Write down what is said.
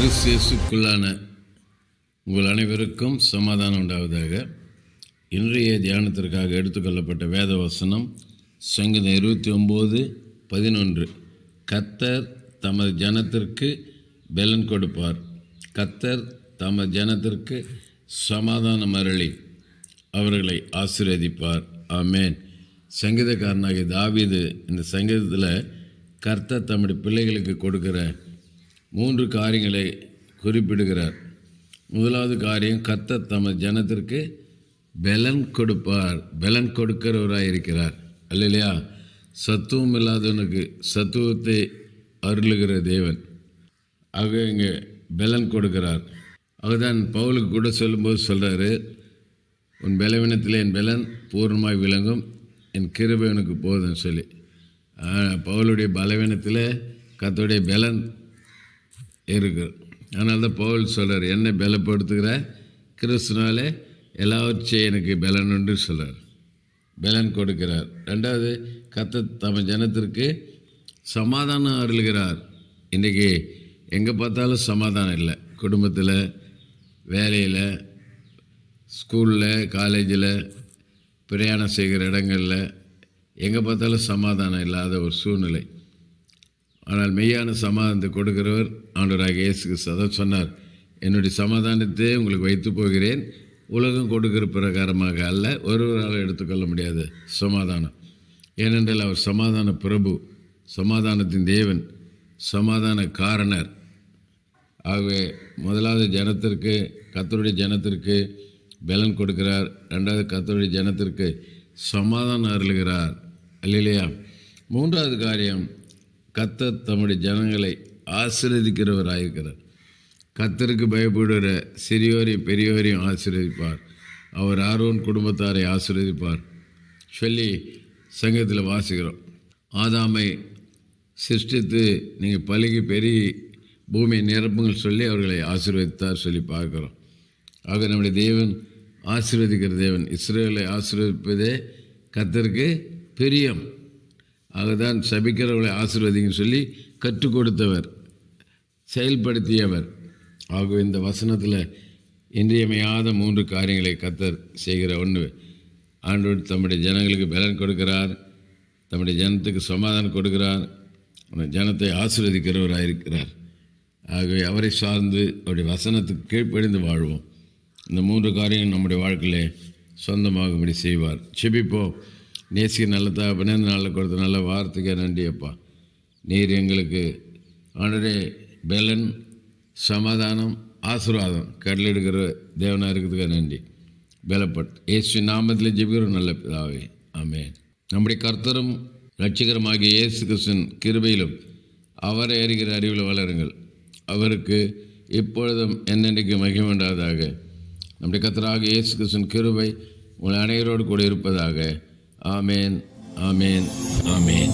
கிறிஸ்தியேசுக்குள்ளான உங்கள் அனைவருக்கும் சமாதானம் உண்டாவதாக. இன்றைய தியானத்திற்காக எடுத்துக்கொள்ளப்பட்ட வேத வசனம் சங்கீதம் இருபத்தி ஒம்பது பதினொன்று. கத்தர் தமது ஜனத்திற்கு பெலன் கொடுப்பார். கத்தர் தமது ஜனத்திற்கு சமாதானம் அருளி அவர்களை ஆசீர்வதிப்பார். ஆமேன். சங்கீதக்காரனாகிய தாவீது இந்த சங்கீதத்தில் கர்த்தர் தம்முடைய பிள்ளைகளுக்கு கொடுக்குற மூன்று காரியங்களை குறிப்பிடுகிறார். முதலாவது காரியம் கத்த தமது ஜனத்திற்கு பெலன் கொடுப்பார். பெலன் கொடுக்கிறவராக இருக்கிறார். இல்லையா சத்துவம் இல்லாதவனுக்கு சத்துவத்தை அருளுகிற தேவன். ஆக இங்கே பெலன் கொடுக்கிறார். அதுதான் பவுலுக்கு கூட சொல்லும்போது சொல்கிறாரு உன் பலவீனத்தில் என் பலன் பூர்ணமாய் விளங்கும். என் கிருபை உனக்கு போதும் சொல்லி. பவுளுடைய பவுலுடைய பலவீனத்தில் கத்தோடைய பலன் இருக்கு. அதனால தான் பவுல் சொல்கிறார் என்னை பலப்படுத்துகிற கிறிஸ்துனாலே எல்லாவற்றையும் எனக்கு பலன் சொல்கிறார் பலன் கொடுக்கிறார். ரெண்டாவது கத்த தம ஜனத்திற்கு சமாதானம் அருள்கிறார். இன்றைக்கி எங்கே பார்த்தாலும் சமாதானம் இல்லை. குடும்பத்தில் வேலையில் ஸ்கூலில் காலேஜில் பிரயாணம் செய்கிற இடங்களில் எங்கே பார்த்தாலும் சமாதானம் இல்லாத ஒரு சூழ்நிலை. ஆனால் மெய்யான சமாதானத்தை கொடுக்கிறவர் ஆண்டவராக இயேசு கிறிஸ்து. சொன்னார் என்னுடைய சமாதானத்தை உங்களுக்கு வைத்து போகிறேன். உலகம் கொடுக்கிற பிரகாரமாக அல்ல ஒருவரால் எடுத்துக்கொள்ள முடியாது. சமாதானம். ஏனென்றால் அவர் சமாதான பிரபு சமாதானத்தின் தேவன் சமாதான காரணர். ஆகவே முதலாவது ஜனத்திற்கு கத்தருடைய ஜனத்திற்கு பலன் கொடுக்கிறார். ரெண்டாவது கத்தருடைய ஜனத்திற்கு சமாதானம் அருளுகிறார். இல்லையா மூன்றாவது காரியம் கத்தர் தம்முடைய ஜனங்களை ஆசீர்வதிக்கிறவராயிருக்கிறார். கத்தருக்கு பயப்படுகிற சிறியோரையும் பெரியோரையும் ஆசீர்வதிப்பார். அவர் ஆரோன் குடும்பத்தாரை ஆசீர்வதிப்பார். சொல்லி சங்கத்தில் வாசிக்கிறோம். ஆதாமை சிருஷ்டித்து நீங்கள் பழுகி பெருகி பூமியை நிரப்புங்கள் சொல்லி அவர்களை ஆசீர்வதித்தார் சொல்லி பார்க்குறோம். ஆக நம்முடைய தேவன் ஆசீர்வதிக்கிற தேவன். இஸ்ரேலை ஆசீர்வதிப்பதே கத்தருக்கு பிரியம். ஆகதான் சபிக்கிறவர்களை ஆசீர்வதிங்கன்னு சொல்லி கற்றுக் கொடுத்தவர் செயல்படுத்தியவர். ஆகவே இந்த வசனத்தில் இன்றியமையாத மூன்று காரியங்களை கத்தர் செய்கிற ஒன்று ஆண்டு தம்முடைய ஜனங்களுக்கு பலன் கொடுக்கிறார் தம்முடைய ஜனத்துக்கு சமாதானம் கொடுக்கிறார் அந்த ஜனத்தை ஆசீர்வதிக்கிறவராக இருக்கிறார். ஆகவே அவரை சார்ந்து அவருடைய வசனத்துக்கு கீழ்ப்படிந்து வாழ்வோம். இந்த மூன்று காரியங்கள் நம்முடைய வாழ்க்கையிலே சொந்தமாகும்படி செய்வார். செபிப்போம். நேசிக்க நல்ல தகப்பனே இந்த நாளில் கொடுத்த நல்ல வார்த்தைக்கு நன்றி அப்பா. நீர் எங்களுக்கு ஆண்டரே பெலன் சமாதானம் ஆசீர்வாதம் கடல் எடுக்கிற தேவனாக இருக்கிறதுக்கு நன்றி. பலப்பட் இயேசு நாமத்தில் ஜெபிக்கிறோம் நல்ல பிதாவே. ஆமே நம்முடைய கர்த்தரும் லட்சிகரமாகிய இயேசு கிருஷ்ணன் கிருபையிலும் அவரை அறிகிற அறிவில் வளருங்கள். அவருக்கு இப்பொழுதும் என்னென்றைக்கு மகிழ்வுண்டாவதாக நம்முடைய கத்தராக இயேசு கிருஷ்ணன் கிருபை உங்கள் அனைவரோடு கூட இருப்பதாக ஆமேன் ஆமேன் ஆமேன்